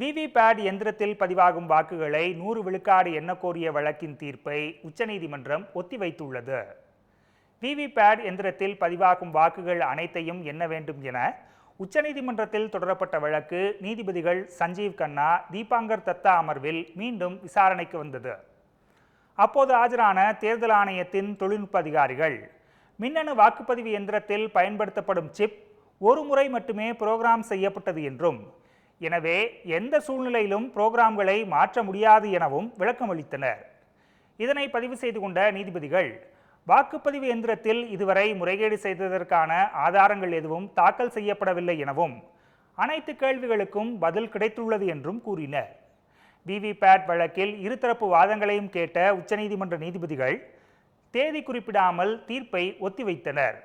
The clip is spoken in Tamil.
விவிபேட் எந்திரத்தில் பதிவாகும் வாக்குகளை நூறு விழுக்காடு எண்ணக்கோரிய வழக்கின் தீர்ப்பை உச்சநீதிமன்றம் ஒத்திவைத்துள்ளது. விவிபேட் எந்திரத்தில் பதிவாகும் வாக்குகள் அனைத்தையும் எண்ண வேண்டும் என உச்சநீதிமன்றத்தில் தொடரப்பட்ட வழக்கு நீதிபதிகள் சஞ்சீவ் கண்ணா தீபாங்கர் தத்தா அமர்வில் மீண்டும் விசாரணைக்கு வந்தது. அப்போது ஆஜரான தேர்தல் ஆணையத்தின் தொழில்நுட்ப அதிகாரிகள் மின்னணு வாக்குப்பதிவு எந்திரத்தில் பயன்படுத்தப்படும் சிப் ஒரு முறை மட்டுமே புரோகிராம் செய்யப்பட்டது என்றும் எனவே எந்த சூழ்நிலையிலும் புரோகிராம்களை மாற்ற முடியாது எனவும் விளக்கமளித்தனர். இதனை பதிவு செய்து கொண்ட நீதிபதிகள் வாக்குப்பதிவு எந்திரத்தில் இதுவரை முறைகேடு செய்ததற்கான ஆதாரங்கள் எதுவும் தாக்கல் செய்யப்படவில்லை எனவும் அனைத்து கேள்விகளுக்கும் பதில் கிடைத்துள்ளது என்றும் கூறினர். விவிபேட் வழக்கில் இருதரப்பு வாதங்களையும் கேட்ட உச்சநீதிமன்ற நீதிபதிகள் தேதி குறிப்பிடாமல் தீர்ப்பை ஒத்திவைத்தனர்.